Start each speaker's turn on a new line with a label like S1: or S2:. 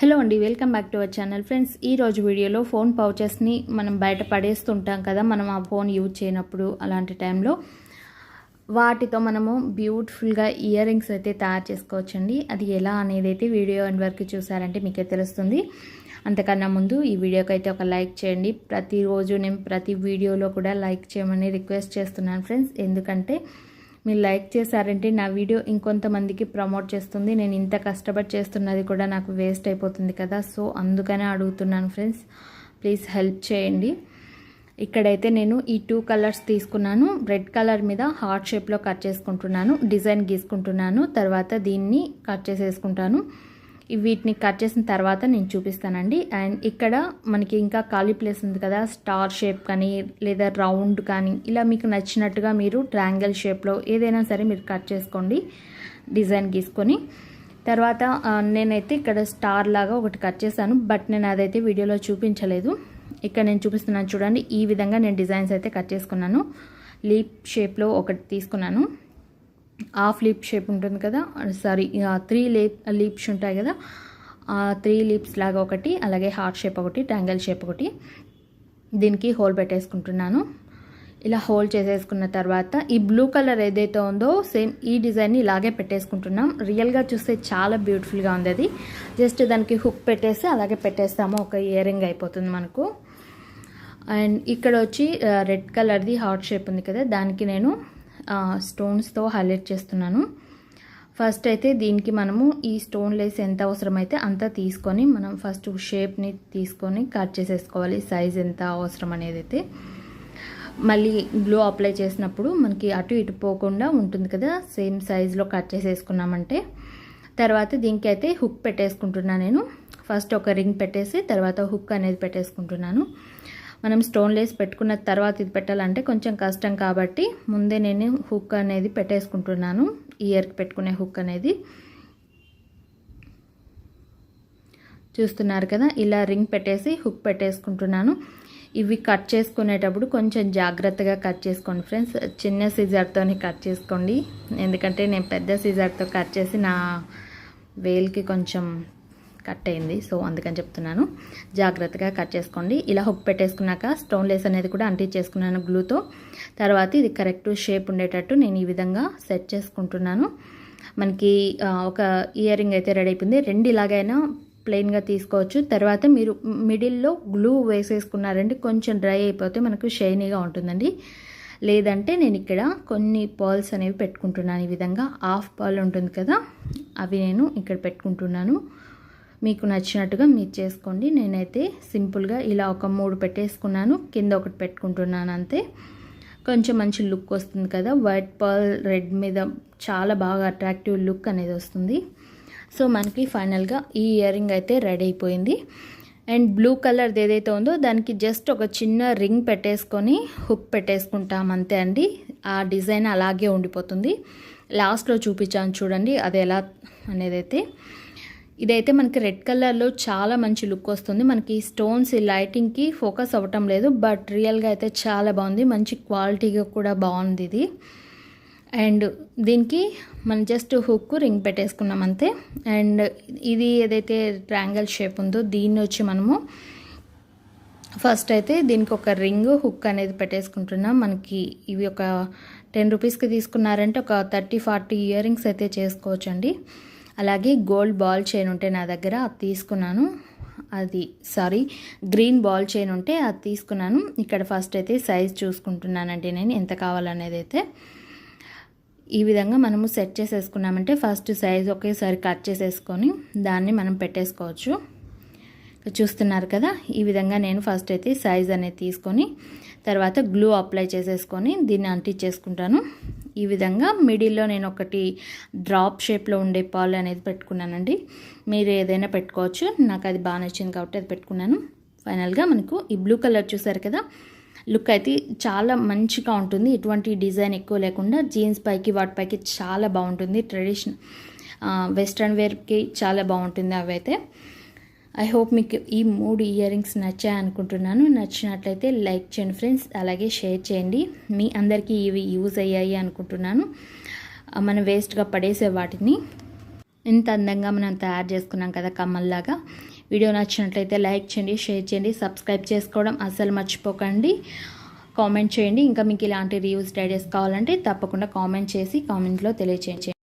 S1: Hello అండి welcome back to our channel. Friends ఈ రోజు వీడియోలో ఫోన్ పౌచెస్ని మనం బయట పడేస్తుంటాం కదా మనం ఆ ఫోన్ యూజ్ చేయనప్పుడు అలాంటి టైంలో. వాటితో మనము బ్యూటిఫుల్గా ఇయర్ రింగ్స్ అయితే తయారు చేసుకోవచ్చండి. అది ఎలా అనేది అయితే వీడియో అండ్ వరకు చూసారంటే మీకే తెలుస్తుంది. అంతకన్నా ముందు ఈ వీడియోకి అయితే ఒక లైక్ చేయండి. ప్రతిరోజు నేను ప్రతి వీడియోలో కూడా లైక్ చేయమని రిక్వెస్ట్ చేస్తున్నాను ఫ్రెండ్స్. ఎందుకంటే మీరు లైక్ చేశారంటే నా వీడియో ఇంకొంతమందికి ప్రమోట్ చేస్తుంది. నేను ఇంత కష్టపడి చేస్తున్నది కూడా నాకు వేస్ట్ అయిపోతుంది కదా. సో అందుకనే అడుగుతున్నాను ఫ్రెండ్స్. ప్లీజ్ హెల్ప్ చేయండి. ఇక్కడైతే నేను ఈ టూ కలర్స్ తీసుకున్నాను. రెడ్ కలర్ మీద హార్ట్ షేప్లో కట్ చేసుకుంటున్నాను. డిజైన్ గీసుకుంటున్నాను. తర్వాత దీన్ని కట్ చేసేసుకుంటాను. వీటిని కట్ చేసిన తర్వాత నేను చూపిస్తానండి. అండ్ ఇక్కడ మనకి ఇంకా ఖాళీ ప్లేస్ ఉంది కదా స్టార్ షేప్ కానీ లేదా రౌండ్ కానీ ఇలా మీకు నచ్చినట్టుగా మీరు ట్రాంగిల్ షేప్లో ఏదైనా సరే మీరు కట్ చేసుకోండి డిజైన్ గీసుకొని. తర్వాత నేనైతే ఇక్కడ స్టార్ లాగా ఒకటి కట్ చేశాను బట్ నేను అదైతే వీడియోలో చూపించలేదు. ఇక్కడ నేను చూపిస్తున్నాను చూడండి ఈ విధంగా నేను డిజైన్స్ అయితే కట్ చేసుకున్నాను. లీప్ షేప్లో ఒకటి తీసుకున్నాను. హాఫ్ లీప్ షేప్ ఉంటుంది కదా సారీ త్రీ లీప్ లీప్స్ ఉంటాయి కదా ఆ త్రీ లీప్స్ లాగా ఒకటి అలాగే హార్ట్ షేప్ ఒకటి ట్యాంగిల్ షేప్ ఒకటి దీనికి హోల్ పెట్టేసుకుంటున్నాను. ఇలా హోల్ చేసేసుకున్న తర్వాత ఈ బ్లూ కలర్ ఏదైతే ఉందో సేమ్ ఈ డిజైన్ని ఇలాగే పెట్టేసుకుంటున్నాం. రియల్గా చూస్తే చాలా బ్యూటిఫుల్గా ఉంది అది. జస్ట్ దానికి హుక్ పెట్టేసి అలాగే పెట్టేస్తాము ఒక ఇయరింగ్ అయిపోతుంది మనకు. అండ్ ఇక్కడ వచ్చి రెడ్ కలర్ది హార్ట్ షేప్ ఉంది కదా దానికి నేను స్టోన్స్తో హైలైట్ చేస్తున్నాను. ఫస్ట్ అయితే దీనికి మనము ఈ స్టోన్ లేస్ ఎంత అవసరమైతే అంత తీసుకొని మనం ఫస్ట్ షేప్ని తీసుకొని కట్ చేసేసుకోవాలి. సైజ్ ఎంత అవసరం అనేది అయితే మళ్ళీ గ్లో అప్లై చేసినప్పుడు మనకి అటు ఇటు పోకుండా ఉంటుంది కదా. సేమ్ సైజులో కట్ చేసేసుకున్నామంటే. తర్వాత దీనికి అయితే హుక్ పెట్టేసుకుంటున్నాను నేను. ఫస్ట్ ఒక రింగ్ పెట్టేసి తర్వాత హుక్ అనేది పెట్టేసుకుంటున్నాను. మనం స్టోన్ లేస్ పెట్టుకున్న తర్వాత ఇది పెట్టాలంటే కొంచెం కష్టం కాబట్టి ముందే నేను హుక్ అనేది పెట్టేసుకుంటున్నాను. ఇయర్కి పెట్టుకునే హుక్ అనేది. చూస్తున్నారు కదా ఇలా రింగ్ పెట్టేసి హుక్ పెట్టేసుకుంటున్నాను. ఇవి కట్ చేసుకునేటప్పుడు కొంచెం జాగ్రత్తగా కట్ చేసుకోండి ఫ్రెండ్స్. చిన్న సీజర్తోని కట్ చేసుకోండి. ఎందుకంటే నేను పెద్ద సీజర్తో కట్ చేసి నా వేల్కి కొంచెం కట్ అయింది సో అందుకని చెప్తున్నాను. జాగ్రత్తగా కట్ చేసుకోండి. ఇలా హుక్ పెట్టేసుకున్నాక స్టోన్ లేస్ అనేది కూడా అంటించేసుకున్నాను గ్లూతో. తర్వాత ఇది కరెక్ట్ షేప్ ఉండేటట్టు నేను ఈ విధంగా సెట్ చేసుకుంటున్నాను. మనకి ఒక ఇయర్ రింగ్ అయితే రెడీ అయిపోయింది. రెండు ఇలాగైనా ప్లెయిన్గా తీసుకోవచ్చు. తర్వాత మీరు మిడిల్లో గ్లూ వేసేసుకున్నారంటే కొంచెం డ్రై అయిపోతే మనకు షైనీగా ఉంటుందండి. లేదంటే నేను ఇక్కడ కొన్ని పాల్స్ అనేవి పెట్టుకుంటున్నాను. ఈ విధంగా హాఫ్ పాల్ ఉంటుంది కదా అవి నేను ఇక్కడ పెట్టుకుంటున్నాను. మీకు నచ్చినట్టుగా మీరు చేసుకోండి. నేనైతే సింపుల్గా ఇలా ఒక మూడు పెట్టేసుకున్నాను. కింద ఒకటి పెట్టుకుంటున్నాను అంతే. కొంచెం మంచి లుక్ వస్తుంది కదా. వైట్ పర్ల్ రెడ్ మీద చాలా బాగా అట్రాక్టివ్ లుక్ అనేది వస్తుంది. సో మనకి ఫైనల్గా ఈ ఇయర్ రింగ్ అయితే రెడీ అయిపోయింది. అండ్ బ్లూ కలర్ది ఏదైతే ఉందో దానికి జస్ట్ ఒక చిన్న రింగ్ పెట్టేసుకొని హుక్ పెట్టేసుకుంటాం అంతే అండి. ఆ డిజైన్ అలాగే ఉండిపోతుంది. లాస్ట్లో చూపించాను చూడండి అది ఎలా అనేది అయితే. ఇదైతే మనకి రెడ్ కలర్లో చాలా మంచి లుక్ వస్తుంది. మనకి స్టోన్స్ ఈ లైటింగ్కి ఫోకస్ అవ్వటం లేదు. బట్ రియల్గా అయితే చాలా బాగుంది. మంచి క్వాలిటీగా కూడా బాగుంది ఇది. అండ్ దీనికి మనం జస్ట్ హుక్ రింగ్ పెట్టేసుకున్నాం అంతే. అండ్ ఇది ఏదైతే ట్రాంగల్ షేప్ ఉందో దీన్ని వచ్చి మనము ఫస్ట్ అయితే దీనికి ఒక రింగ్ హుక్ అనేది పెట్టేసుకుంటున్నాం. మనకి ఇవి ఒక టెన్ రూపీస్కి తీసుకున్నారంటే ఒక థర్టీ ఫార్టీ ఇయర్ రింగ్స్ అయితే చేసుకోవచ్చండి. అలాగే గోల్డ్ బాల్ చైన్ ఉంటే నా దగ్గర అది తీసుకున్నాను. అది సారీ గ్రీన్ బాల్ చైన్ ఉంటే అది తీసుకున్నాను. ఇక్కడ ఫస్ట్ అయితే సైజ్ చూసుకుంటున్నానంటే నేను ఎంత కావాలనేది అయితే. ఈ విధంగా మనము సెట్ చేసేసుకున్నామంటే ఫస్ట్ సైజ్ ఒకేసారి కట్ చేసేసుకొని దాన్ని మనం పెట్టేసుకోవచ్చు. చూస్తున్నారు కదా ఈ విధంగా నేను ఫస్ట్ అయితే సైజ్ అనేది తీసుకొని తర్వాత గ్లూ అప్లై చేసేసుకొని దీన్ని అంటించేసుకుంటాను ఈ విధంగా మిడిల్లో నేను ఒకటి డ్రాప్ షేప్లో ఉండే పాలు అనేది పెట్టుకున్నానండి. మీరు ఏదైనా పెట్టుకోవచ్చు. నాకు అది బాగా నచ్చింది కాబట్టి అది పెట్టుకున్నాను. ఫైనల్గా మనకు ఈ బ్లూ కలర్ చూసారు కదా లుక్ అయితే చాలా మంచిగా ఉంటుంది. ఎటువంటి డిజైన్ ఎక్కువ లేకుండా జీన్స్ పైకి వాటి పైకి చాలా బాగుంటుంది. ట్రెడిషన్ వెస్ట్రన్ వేర్కి చాలా బాగుంటుంది అవైతే ఐ హోప్ మీకు ఈ మూడు ఇయర్ రింగ్స్ నచ్చాయి అనుకుంటున్నాను. నచ్చినట్లయితే లైక్ చేయండి ఫ్రెండ్స్ అలాగే షేర్ చేయండి. మీ అందరికీ ఇవి యూజ్ అయ్యాయి అనుకుంటున్నాను. మనం వేస్ట్గా పడేసే వాటిని ఇంత అందంగా మనం తయారు చేసుకున్నాం కదా కమ్మల్లాగా. వీడియో నచ్చినట్లయితే లైక్ చేయండి షేర్ చేయండి సబ్స్క్రైబ్ చేసుకోవడం అస్సలు మర్చిపోకండి. కామెంట్ చేయండి. ఇంకా మీకు ఇలాంటి రివ్యూస్ డైడీస్ కావాలంటే తప్పకుండా కామెంట్ చేసి కామెంట్లో తెలియచేయండి.